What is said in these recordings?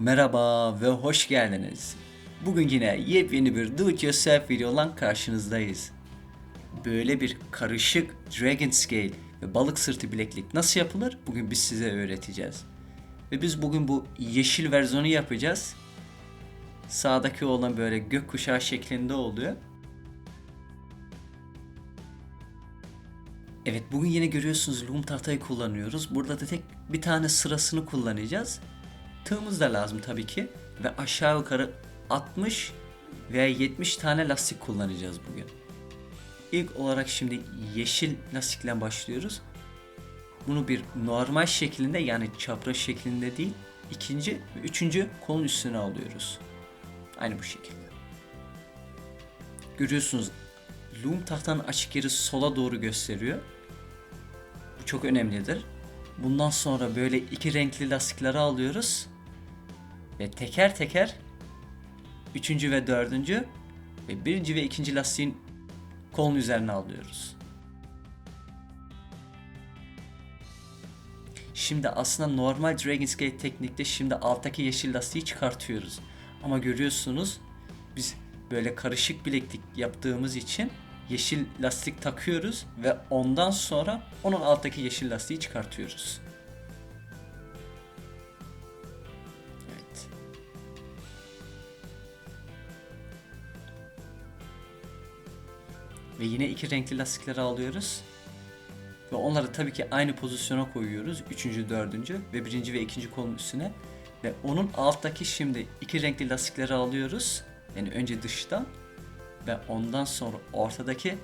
Merhaba ve hoş geldiniz. Bugün yine yepyeni bir Do It Yourself videodan karşınızdayız. Böyle bir karışık Dragon Scale ve balık sırtı bileklik nasıl yapılır bugün biz size öğreteceğiz. Ve biz bugün bu yeşil versiyonu yapacağız. Sağdaki olan böyle gökkuşağı şeklinde oluyor. Evet bugün yine görüyorsunuz loom tahtayı kullanıyoruz. Burada da tek bir tane sırasını kullanacağız. Tığımız da lazım tabii ki. Ve aşağı yukarı 60 veya 70 tane lastik kullanacağız bugün. İlk olarak şimdi yeşil lastikle başlıyoruz. Bunu bir normal şeklinde yani çapraz şeklinde değil, ikinci ve üçüncü kolun üstüne alıyoruz. Aynı bu şekilde. Görüyorsunuz loom tahtanın açık yeri sola doğru gösteriyor. Bu çok önemlidir. Bundan sonra böyle iki renkli lastikleri alıyoruz. Ve teker teker üçüncü ve dördüncü ve birinci ve ikinci lastiğin kolun üzerine alıyoruz. Şimdi aslında normal Dragon Skate teknikte şimdi alttaki yeşil lastiği çıkartıyoruz. Ama görüyorsunuz biz böyle karışık bileklik yaptığımız için yeşil lastik takıyoruz ve ondan sonra onun alttaki yeşil lastiği çıkartıyoruz. Evet. Ve yine iki renkli lastikleri alıyoruz. Ve onları tabii ki aynı pozisyona koyuyoruz. Üçüncü, dördüncü ve birinci ve ikinci kolun üstüne. Ve onun alttaki şimdi iki renkli lastikleri alıyoruz. Yani önce dıştan ve ondan sonra ortadaki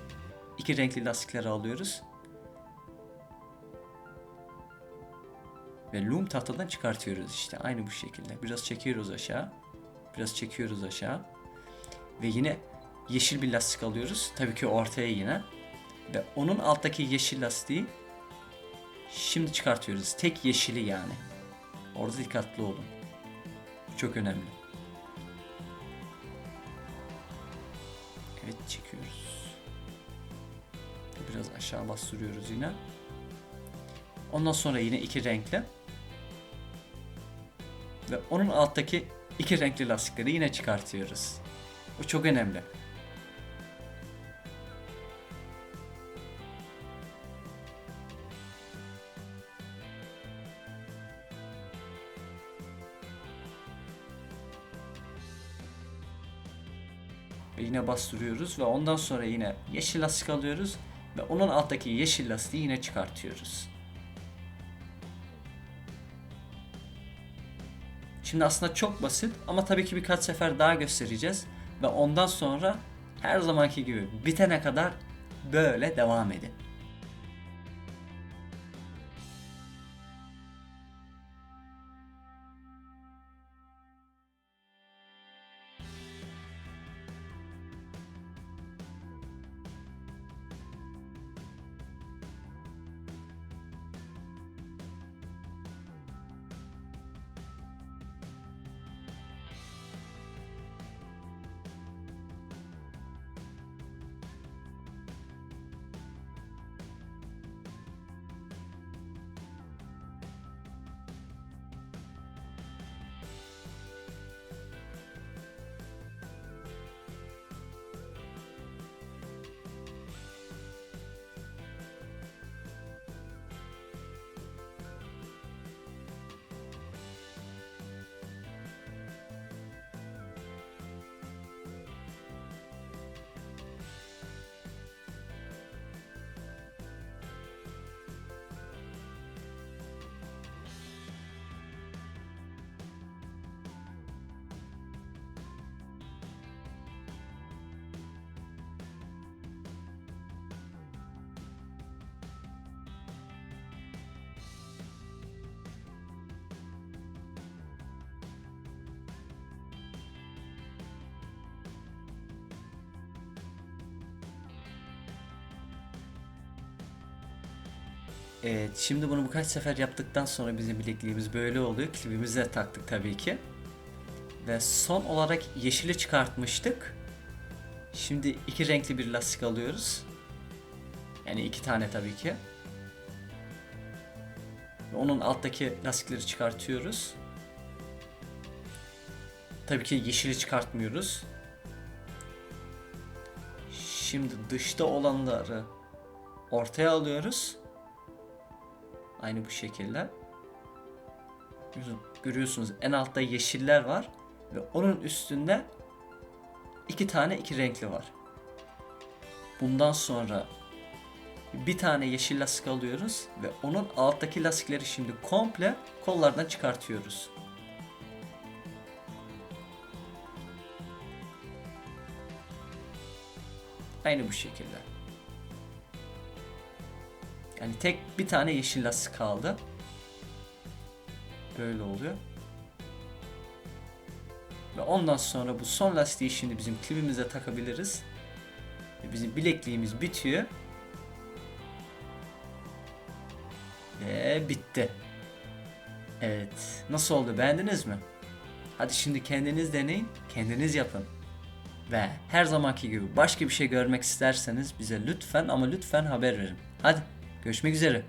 iki renkli lastikleri alıyoruz. Ve loom tahtadan çıkartıyoruz işte aynı bu şekilde. Biraz çekiyoruz aşağı. Biraz çekiyoruz aşağı. Ve yine yeşil bir lastik alıyoruz. Tabii ki ortaya yine. Ve onun alttaki yeşil lastiği şimdi çıkartıyoruz. Tek yeşili yani. Orada dikkatli olun. Çok önemli. Evet çekiyoruz. Biraz aşağı bastırıyoruz yine. Ondan sonra yine iki renkli. Ve onun alttaki iki renkli lastikleri yine çıkartıyoruz. Bu çok önemli. Ve yine bastırıyoruz ve ondan sonra yine yeşil lastik alıyoruz ve onun alttaki yeşil lastiği yine çıkartıyoruz. Şimdi aslında çok basit ama tabii ki birkaç sefer daha göstereceğiz ve ondan sonra her zamanki gibi bitene kadar böyle devam edin. Evet, şimdi bunu birkaç sefer yaptıktan sonra bizim bilekliğimiz böyle oluyor. Klibimizi de taktık tabii ki. Ve son olarak yeşili çıkartmıştık. Şimdi iki renkli bir lastik alıyoruz. Yani iki tane tabii ki. Ve onun alttaki lastikleri çıkartıyoruz. Tabii ki yeşili çıkartmıyoruz. Şimdi dışta olanları ortaya alıyoruz. Aynı bu şekilde. Görüyorsunuz en altta yeşiller var ve onun üstünde iki tane iki renkli var. Bundan sonra bir tane yeşil lastik alıyoruz ve onun alttaki lastikleri şimdi komple kollardan çıkartıyoruz. Aynı bu şekilde. Yani tek bir tane yeşil lastik kaldı. Böyle oluyor. Ve ondan sonra bu son lastiği şimdi bizim klibimize takabiliriz. Ve bizim bilekliğimiz bitiyor. Ve bitti. Evet. Nasıl oldu? Beğendiniz mi? Hadi şimdi kendiniz deneyin, kendiniz yapın. Ve her zamanki gibi başka bir şey görmek isterseniz bize lütfen ama lütfen haber verin. Hadi görüşmek üzere.